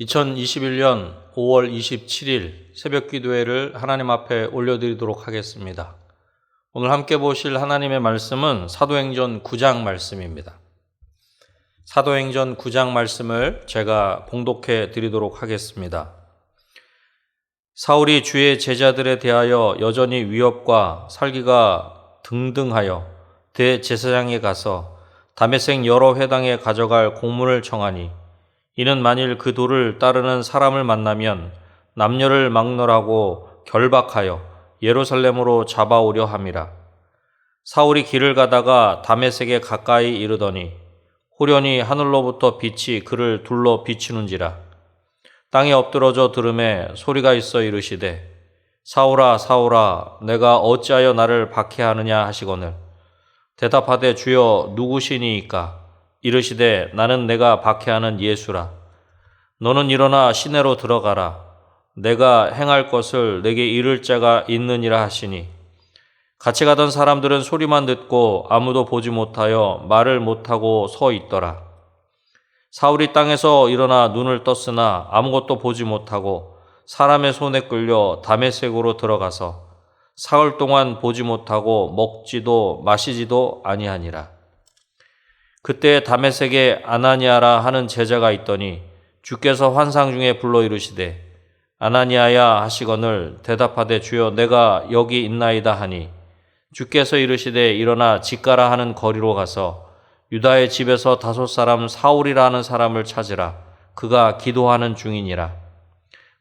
2021년 5월 27일 새벽 기도회를 하나님 앞에 올려드리도록 하겠습니다. 오늘 함께 보실 하나님의 말씀은 사도행전 9장 말씀입니다. 사도행전 9장 말씀을 제가 봉독해 드리도록 하겠습니다. 사울이 주의 제자들에 대하여 여전히 위협과 살기가 등등하여 대제사장에 가서 담에색 여러 회당에 가져갈 공문을 정하니 이는 만일 그 도를 따르는 사람을 만나면 남녀를 막론하고 결박하여 예루살렘으로 잡아오려 함이라. 사울이 길을 가다가 다메섹에 가까이 이르더니 호련히 하늘로부터 빛이 그를 둘러 비치는지라. 땅에 엎드러져 들음에 소리가 있어 이르시되 사울아 사울아 내가 어찌하여 나를 박해하느냐 하시거늘 대답하되 주여 누구시니이까 이르시되 나는 내가 박해하는 예수라. 너는 일어나 시내로 들어가라. 내가 행할 것을 내게 이를 자가 있느니라 하시니 같이 가던 사람들은 소리만 듣고 아무도 보지 못하여 말을 못하고 서 있더라. 사울이 땅에서 일어나 눈을 떴으나 아무것도 보지 못하고 사람의 손에 끌려 담의색으로 들어가서 사흘 동안 보지 못하고 먹지도 마시지도 아니하니라. 그때 다메섹에 아나니아라 하는 제자가 있더니 주께서 환상 중에 불러 이르시되 아나니아야 하시거늘 대답하되 주여 내가 여기 있나이다 하니. 주께서 이르시되 일어나 집가라 하는 거리로 가서 유다의 집에서 다섯 사람 사울이라 는 사람을 찾으라. 그가 기도하는 중이니라.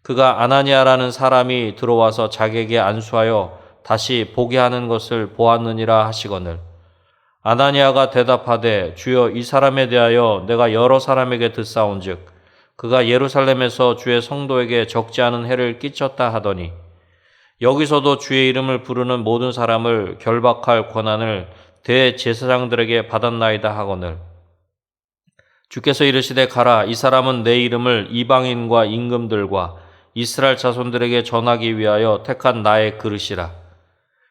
그가 아나니아라는 사람이 들어와서 자기에게 안수하여 다시 보게 하는 것을 보았느니라 하시거늘 아나니아가 대답하되 주여 이 사람에 대하여 내가 여러 사람에게 듣사온즉 그가 예루살렘에서 주의 성도에게 적지 않은 해를 끼쳤다 하더니 여기서도 주의 이름을 부르는 모든 사람을 결박할 권한을 대제사장들에게 받았나이다 하거늘. 주께서 이르시되 가라 이 사람은 내 이름을 이방인과 임금들과 이스라엘 자손들에게 전하기 위하여 택한 나의 그릇이라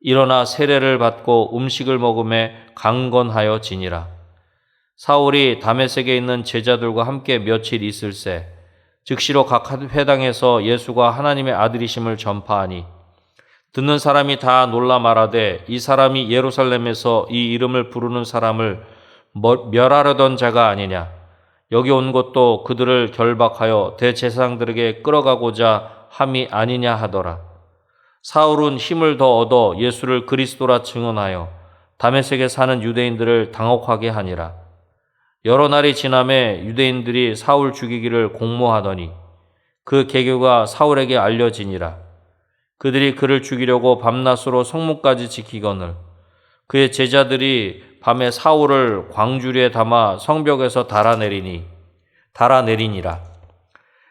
일어나 세례를 받고 음식을 먹음에 강건하여 지니라. 사울이 다메섹에 있는 제자들과 함께 며칠 있을새 즉시로 각 회당에서 예수가 하나님의 아들이심을 전파하니 듣는 사람이 다 놀라 말하되 이 사람이 예루살렘에서 이 이름을 부르는 사람을 멸하려던 자가 아니냐 여기 온 것도 그들을 결박하여 대제사장들에게 끌어가고자 함이 아니냐 하더라. 사울은 힘을 더 얻어 예수를 그리스도라 증언하여 다메섹에 사는 유대인들을 당혹하게 하니라. 여러 날이 지남에 유대인들이 사울 죽이기를 공모하더니 그 계교가 사울에게 알려지니라. 그들이 그를 죽이려고 밤낮으로 성문까지 지키거늘 그의 제자들이 밤에 사울을 광주리에 담아 성벽에서 달아내리니 달아내리니라.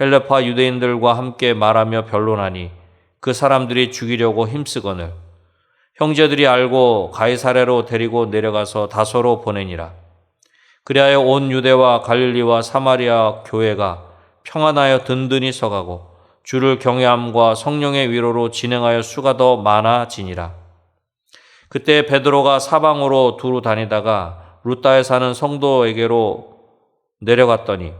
헬레파 유대인들과 함께 말하며 변론하니 그 사람들이 죽이려고 힘쓰거늘 형제들이 알고 가이사레로 데리고 내려가서 다소로 보내니라. 그리하여 온 유대와 갈릴리와 사마리아 교회가 평안하여 든든히 서가고 주를 경외함과 성령의 위로로 진행하여 수가 더 많아지니라. 그때 베드로가 사방으로 두루 다니다가 루따에 사는 성도에게로 내려갔더니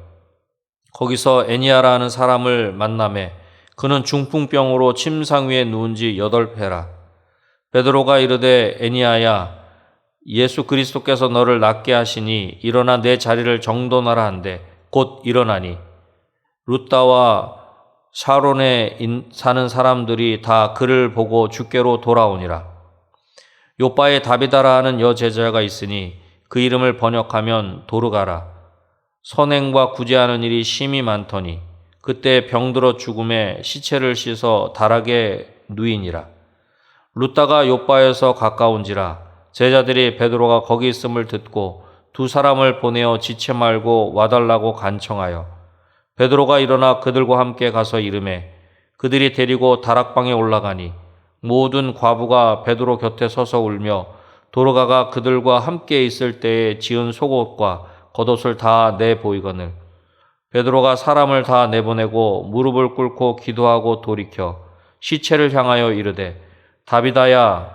거기서 애니아라는 사람을 만남에 그는 중풍병으로 침상 위에 누운 지 여덟 회라. 베드로가 이르되 애니아야 예수 그리스도께서 너를 낫게 하시니 일어나 내 자리를 정돈하라 한데 곧 일어나니 루따와 샤론에 사는 사람들이 다 그를 보고 주께로 돌아오니라. 요바에 다비다라 하는 여제자가 있으니 그 이름을 번역하면 도르가라. 선행과 구제하는 일이 심히 많더니 그때 병들어 죽음에 시체를 씻어 다락에 누이니라. 루다가 요바에서 가까운지라 제자들이 베드로가 거기 있음을 듣고 두 사람을 보내어 지체 말고 와달라고 간청하여 베드로가 일어나 그들과 함께 가서 이름에 그들이 데리고 다락방에 올라가니 모든 과부가 베드로 곁에 서서 울며 도로가가 그들과 함께 있을 때에 지은 속옷과 겉옷을 다 내 보이거늘. 베드로가 사람을 다 내보내고 무릎을 꿇고 기도하고 돌이켜 시체를 향하여 이르되 다비다야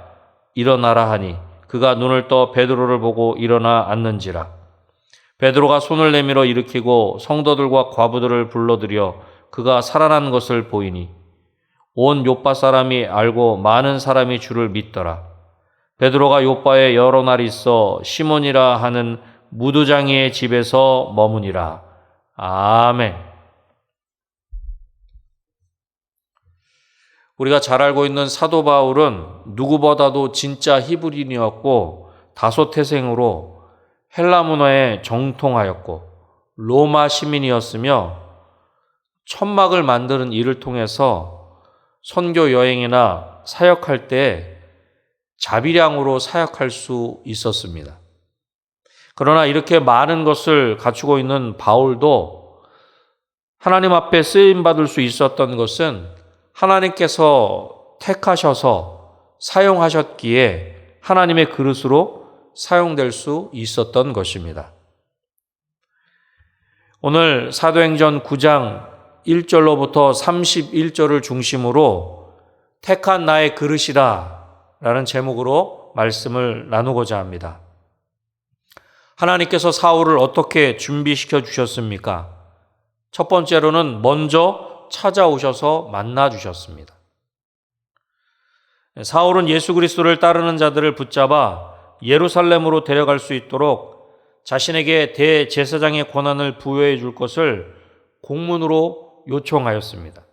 일어나라 하니 그가 눈을 떠 베드로를 보고 일어나 앉는지라. 베드로가 손을 내밀어 일으키고 성도들과 과부들을 불러들여 그가 살아난 것을 보이니 온 요빠 사람이 알고 많은 사람이 주를 믿더라. 베드로가 요빠에 여러 날 있어 시몬이라 하는 무두장이의 집에서 머무니라 아멘. 우리가 잘 알고 있는 사도 바울은 누구보다도 진짜 히브리인이었고 다소 태생으로 헬라 문화에 정통하였고 로마 시민이었으며 천막을 만드는 일을 통해서 선교 여행이나 사역할 때 자비량으로 사역할 수 있었습니다. 그러나 이렇게 많은 것을 갖추고 있는 바울도 하나님 앞에 쓰임 받을 수 있었던 것은 하나님께서 택하셔서 사용하셨기에 하나님의 그릇으로 사용될 수 있었던 것입니다. 오늘 사도행전 9장 1절로부터 31절을 중심으로 택한 나의 그릇이라 라는 제목으로 말씀을 나누고자 합니다. 하나님께서 사울을 어떻게 준비시켜 주셨습니까? 첫 번째로는 먼저 찾아오셔서 만나 주셨습니다. 사울은 예수 그리스도를 따르는 자들을 붙잡아 예루살렘으로 데려갈 수 있도록 자신에게 대제사장의 권한을 부여해 줄 것을 공문으로 요청하였습니다.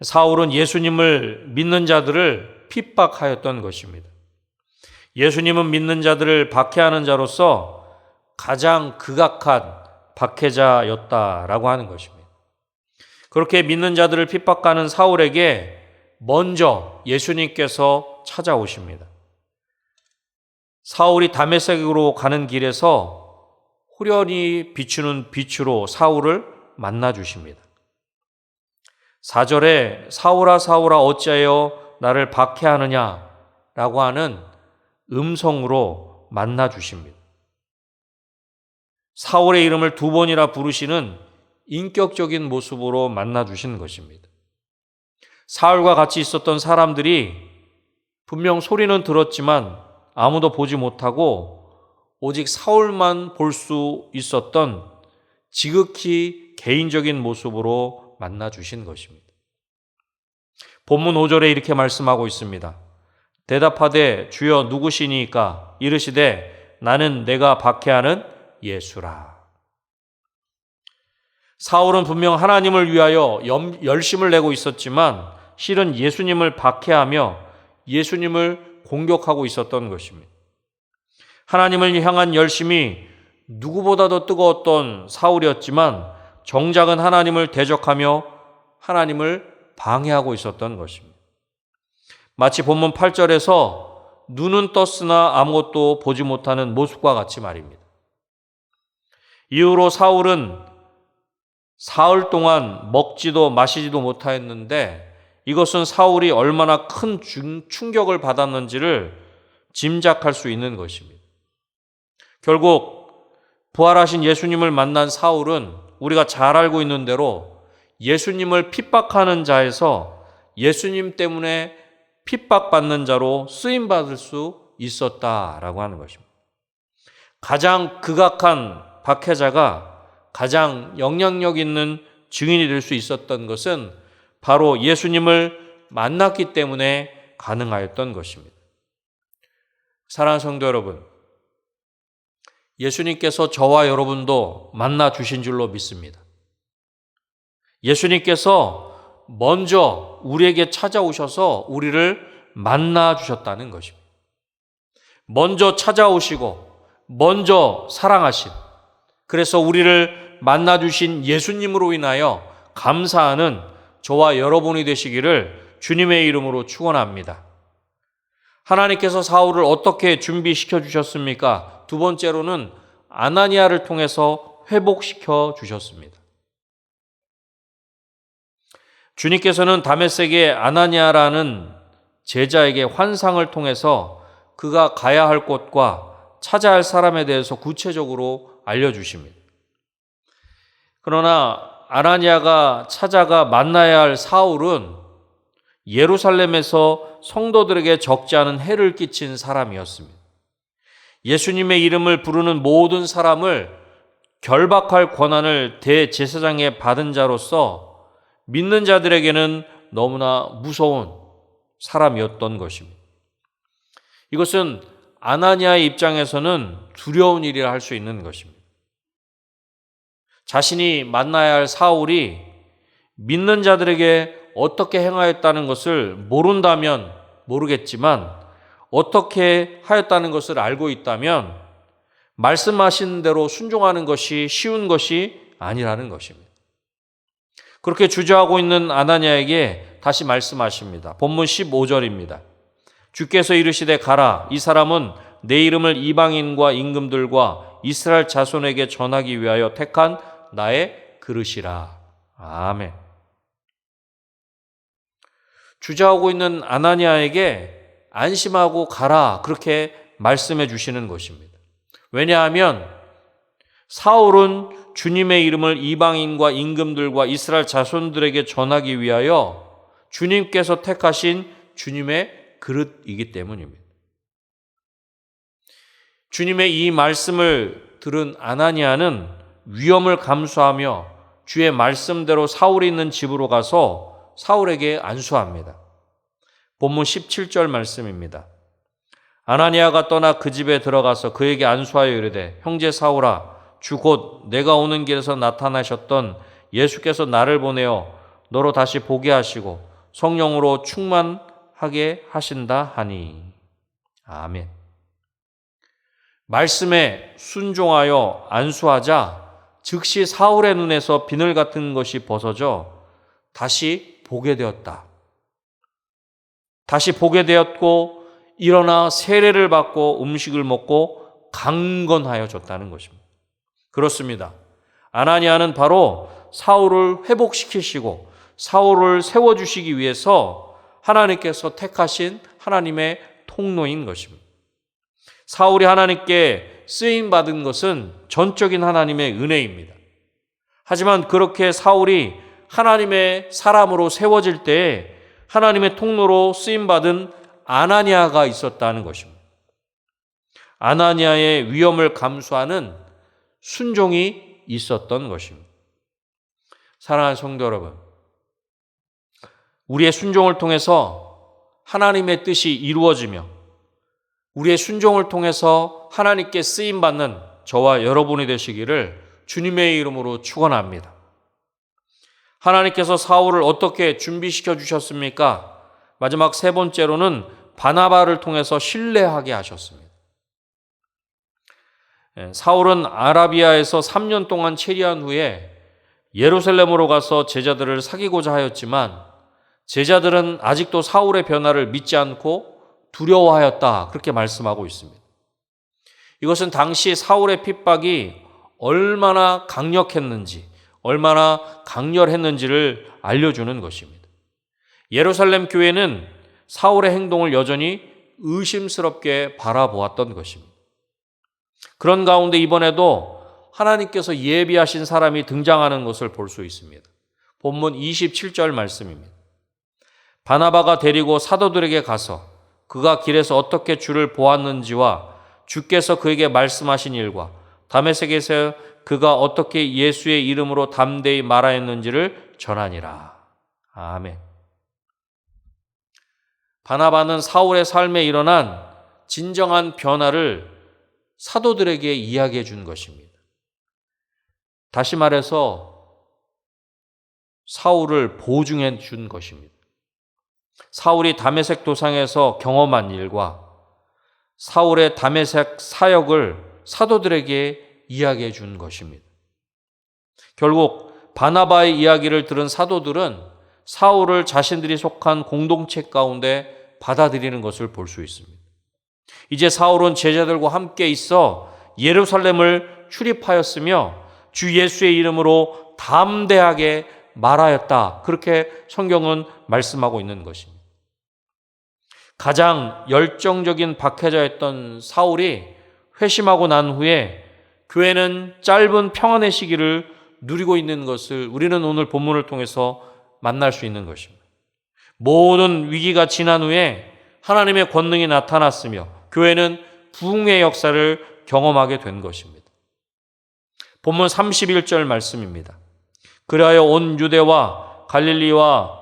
사울은 예수님을 믿는 자들을 핍박하였던 것입니다. 예수님은 믿는 자들을 박해하는 자로서 가장 극악한 박해자였다라고 하는 것입니다. 그렇게 믿는 자들을 핍박하는 사울에게 먼저 예수님께서 찾아오십니다. 사울이 다메섹으로 가는 길에서 후련히 비추는 빛으로 사울을 만나 주십니다. 4절에 사울아 사울아 어찌하여 나를 박해하느냐라고 하는 음성으로 만나 주십니다. 사울의 이름을 두 번이나 부르시는 인격적인 모습으로 만나 주신 것입니다. 사울과 같이 있었던 사람들이 분명 소리는 들었지만 아무도 보지 못하고 오직 사울만 볼 수 있었던 지극히 개인적인 모습으로 만나 주신 것입니다. 본문 5절에 이렇게 말씀하고 있습니다. 대답하되 주여 누구시니까 이르시되 나는 내가 박해하는 예수라. 사울은 분명 하나님을 위하여 열심을 내고 있었지만 실은 예수님을 박해하며 예수님을 공격하고 있었던 것입니다. 하나님을 향한 열심이 누구보다도 뜨거웠던 사울이었지만 정작은 하나님을 대적하며 하나님을 방해하고 있었던 것입니다. 마치 본문 8절에서 눈은 떴으나 아무것도 보지 못하는 모습과 같이 말입니다. 이후로 사울은 사흘 동안 먹지도 마시지도 못하였는데 이것은 사울이 얼마나 큰 충격을 받았는지를 짐작할 수 있는 것입니다. 결국 부활하신 예수님을 만난 사울은 우리가 잘 알고 있는 대로 예수님을 핍박하는 자에서 예수님 때문에 핍박받는 자로 쓰임 받을 수 있었다라고 하는 것입니다. 가장 극악한 박해자가 가장 영향력 있는 증인이 될 수 있었던 것은 바로 예수님을 만났기 때문에 가능하였던 것입니다. 사랑하는 성도 여러분, 예수님께서 저와 여러분도 만나 주신 줄로 믿습니다. 예수님께서 먼저 우리에게 찾아오셔서 우리를 만나 주셨다는 것입니다. 먼저 찾아오시고 먼저 사랑하신 그래서 우리를 만나 주신 예수님으로 인하여 감사하는 저와 여러분이 되시기를 주님의 이름으로 축원합니다. 하나님께서 사울을 어떻게 준비시켜 주셨습니까? 두 번째로는 아나니아를 통해서 회복시켜 주셨습니다. 주님께서는 다메섹의 아나니아라는 제자에게 환상을 통해서 그가 가야 할 곳과 찾아야 할 사람에 대해서 구체적으로 알려주십니다. 그러나 아나니아가 찾아가 만나야 할 사울은 예루살렘에서 성도들에게 적지 않은 해를 끼친 사람이었습니다. 예수님의 이름을 부르는 모든 사람을 결박할 권한을 대제사장에 받은 자로서 믿는 자들에게는 너무나 무서운 사람이었던 것입니다. 이것은 아나니아의 입장에서는 두려운 일이라 할 수 있는 것입니다. 자신이 만나야 할 사울이 믿는 자들에게 어떻게 행하였다는 것을 모른다면 모르겠지만 어떻게 하였다는 것을 알고 있다면 말씀하신 대로 순종하는 것이 쉬운 것이 아니라는 것입니다. 그렇게 주저하고 있는 아나니아에게 다시 말씀하십니다. 본문 15절입니다. 주께서 이르시되 가라 이 사람은 내 이름을 이방인과 임금들과 이스라엘 자손에게 전하기 위하여 택한 나의 그릇이라. 아멘. 주저하고 있는 아나니아에게 안심하고 가라 그렇게 말씀해 주시는 것입니다. 왜냐하면 사울은 주님의 이름을 이방인과 임금들과 이스라엘 자손들에게 전하기 위하여 주님께서 택하신 주님의 그릇이기 때문입니다. 주님의 이 말씀을 들은 아나니아는 위험을 감수하며 주의 말씀대로 사울이 있는 집으로 가서 사울에게 안수합니다. 본문 17절 말씀입니다. 아나니아가 떠나 그 집에 들어가서 그에게 안수하여 이르되 형제 사울아 주 곧 내가 오는 길에서 나타나셨던 예수께서 나를 보내어 너로 다시 보게 하시고 성령으로 충만하게 하신다 하니 아멘. 말씀에 순종하여 안수하자 즉시 사울의 눈에서 비늘 같은 것이 벗어져 다시 보게 되었다. 다시 보게 되었고 일어나 세례를 받고 음식을 먹고 강건하여 졌다는 것입니다. 그렇습니다. 아나니아는 바로 사울을 회복시키시고 사울을 세워주시기 위해서 하나님께서 택하신 하나님의 통로인 것입니다. 사울이 하나님께 쓰임 받은 것은 전적인 하나님의 은혜입니다. 하지만 그렇게 사울이 하나님의 사람으로 세워질 때 하나님의 통로로 쓰임 받은 아나니아가 있었다는 것입니다. 아나니아의 위험을 감수하는 순종이 있었던 것입니다. 사랑하는 성도 여러분, 우리의 순종을 통해서 하나님의 뜻이 이루어지며 우리의 순종을 통해서 하나님께 쓰임 받는 저와 여러분이 되시기를 주님의 이름으로 축원합니다. 하나님께서 사울을 어떻게 준비시켜 주셨습니까? 마지막 세 번째로는 바나바를 통해서 신뢰하게 하셨습니다. 예, 사울은 아라비아에서 3년 동안 체리한 후에 예루살렘으로 가서 제자들을 사귀고자 하였지만 제자들은 아직도 사울의 변화를 믿지 않고 두려워하였다. 그렇게 말씀하고 있습니다. 이것은 당시 사울의 핍박이 얼마나 강력했는지, 얼마나 강렬했는지를 알려주는 것입니다. 예루살렘 교회는 사울의 행동을 여전히 의심스럽게 바라보았던 것입니다. 그런 가운데 이번에도 하나님께서 예비하신 사람이 등장하는 것을 볼 수 있습니다. 본문 27절 말씀입니다. 바나바가 데리고 사도들에게 가서 그가 길에서 어떻게 주를 보았는지와 주께서 그에게 말씀하신 일과 다메섹에서 그가 어떻게 예수의 이름으로 담대히 말하였는지를 전하니라. 아멘. 바나바는 사울의 삶에 일어난 진정한 변화를 사도들에게 이야기해 준 것입니다. 다시 말해서 사울을 보증해 준 것입니다. 사울이 다메섹 도상에서 경험한 일과 사울의 다메섹 사역을 사도들에게 이야기해 준 것입니다. 결국 바나바의 이야기를 들은 사도들은 사울을 자신들이 속한 공동체 가운데 받아들이는 것을 볼 수 있습니다. 이제 사울은 제자들과 함께 있어 예루살렘을 출입하였으며 주 예수의 이름으로 담대하게 말하였다. 그렇게 성경은 말씀하고 있는 것입니다. 가장 열정적인 박해자였던 사울이 회심하고 난 후에 교회는 짧은 평안의 시기를 누리고 있는 것을 우리는 오늘 본문을 통해서 만날 수 있는 것입니다. 모든 위기가 지난 후에 하나님의 권능이 나타났으며 교회는 부흥의 역사를 경험하게 된 것입니다. 본문 31절 말씀입니다. 그리하여 온 유대와 갈릴리와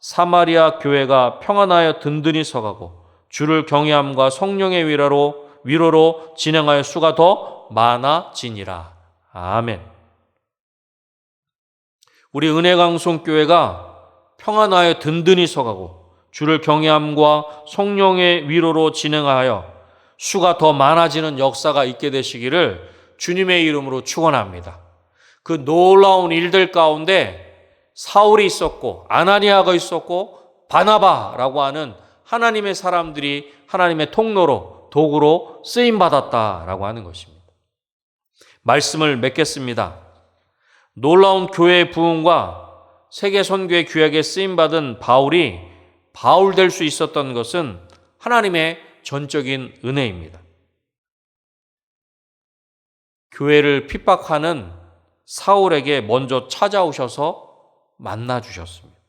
사마리아 교회가 평안하여 든든히 서가고 주를 경외함과 성령의 위로로 위로로 진행하여 수가 더 많아지니라. 아멘. 우리 은혜강송 교회가 평안하여 든든히 서가고 주를 경외함과 성령의 위로로 진행하여 수가 더 많아지는 역사가 있게 되시기를 주님의 이름으로 축원합니다. 그 놀라운 일들 가운데 사울이 있었고 아나니아가 있었고 바나바라고 하는 하나님의 사람들이 하나님의 통로로 도구로 쓰임 받았다라고 하는 것입니다. 말씀을 맺겠습니다. 놀라운 교회의 부흥과 세계 선교의 규약에 쓰임 받은 바울이 바울 될 수 있었던 것은 하나님의 전적인 은혜입니다. 교회를 핍박하는 사울에게 먼저 찾아오셔서 만나 주셨습니다.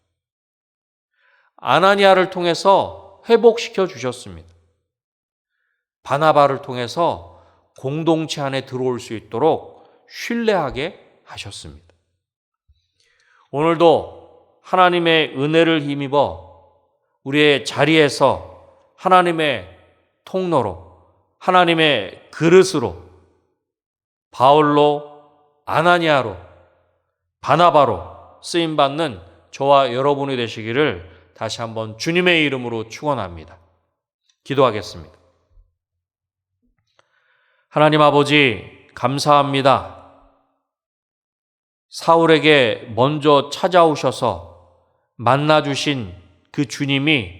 아나니아를 통해서 회복시켜 주셨습니다. 바나바를 통해서 공동체 안에 들어올 수 있도록 신뢰하게 하셨습니다. 오늘도 하나님의 은혜를 힘입어 우리의 자리에서 하나님의 통로로 하나님의 그릇으로 바울로 아나니아로 바나바로 쓰임 받는 저와 여러분이 되시기를 다시 한번 주님의 이름으로 축원합니다. 기도하겠습니다. 하나님 아버지 감사합니다. 사울에게 먼저 찾아오셔서 만나 주신 그 주님이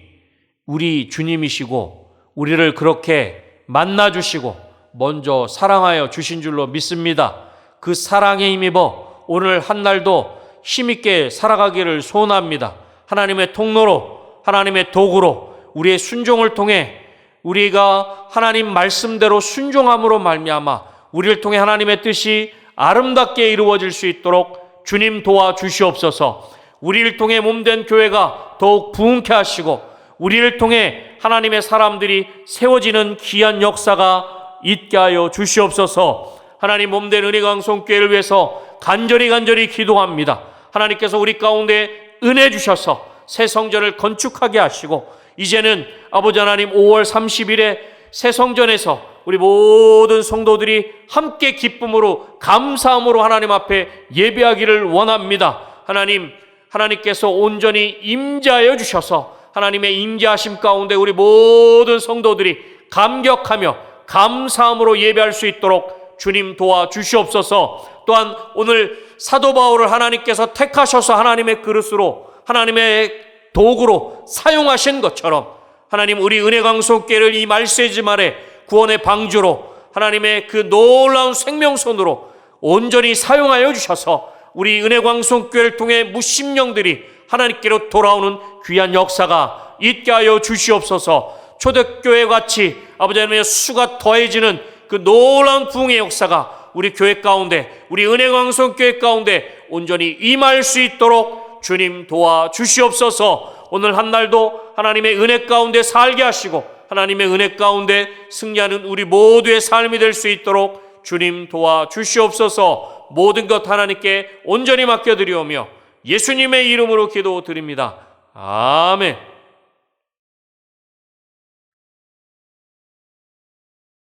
우리 주님이시고 우리를 그렇게 만나 주시고 먼저 사랑하여 주신 줄로 믿습니다. 그 사랑에 힘입어 오늘 한 날도 힘있게 살아가기를 소원합니다. 하나님의 통로로, 하나님의 도구로, 우리의 순종을 통해 우리가 하나님 말씀대로 순종함으로 말미암아 우리를 통해 하나님의 뜻이 아름답게 이루어질 수 있도록 주님 도와 주시옵소서. 우리를 통해 몸된 교회가 더욱 부흥케 하시고 우리를 통해 하나님의 사람들이 세워지는 귀한 역사가 있게 하여 주시옵소서. 하나님 몸된 은혜강송교회를 위해서 간절히 간절히 기도합니다. 하나님께서 우리 가운데 은혜 주셔서 새 성전을 건축하게 하시고 이제는 아버지 하나님 5월 30일에 새 성전에서 우리 모든 성도들이 함께 기쁨으로 감사함으로 하나님 앞에 예배하기를 원합니다. 하나님 하나님께서 온전히 임재하여 주셔서 하나님의 임재하심 가운데 우리 모든 성도들이 감격하며 감사함으로 예배할 수 있도록 주님 도와 주시옵소서. 또한 오늘 사도 바울을 하나님께서 택하셔서 하나님의 그릇으로 하나님의 도구로 사용하신 것처럼 하나님 우리 은혜광속계를 이 말세지 말에 구원의 방주로 하나님의 그 놀라운 생명선으로 온전히 사용하여 주셔서 우리 은혜광속교회를 통해 무심령들이 하나님께로 돌아오는 귀한 역사가 있게 하여 주시옵소서 초대교회 같이 아버지 하나님의 수가 더해지는 그 놀라운 부흥의 역사가 우리 교회 가운데 우리 은혜광성 교회 가운데 온전히 임할 수 있도록 주님 도와 주시옵소서. 오늘 한 날도 하나님의 은혜 가운데 살게 하시고 하나님의 은혜 가운데 승리하는 우리 모두의 삶이 될 수 있도록 주님 도와 주시옵소서. 모든 것 하나님께 온전히 맡겨 드리오며 예수님의 이름으로 기도드립니다. 아멘.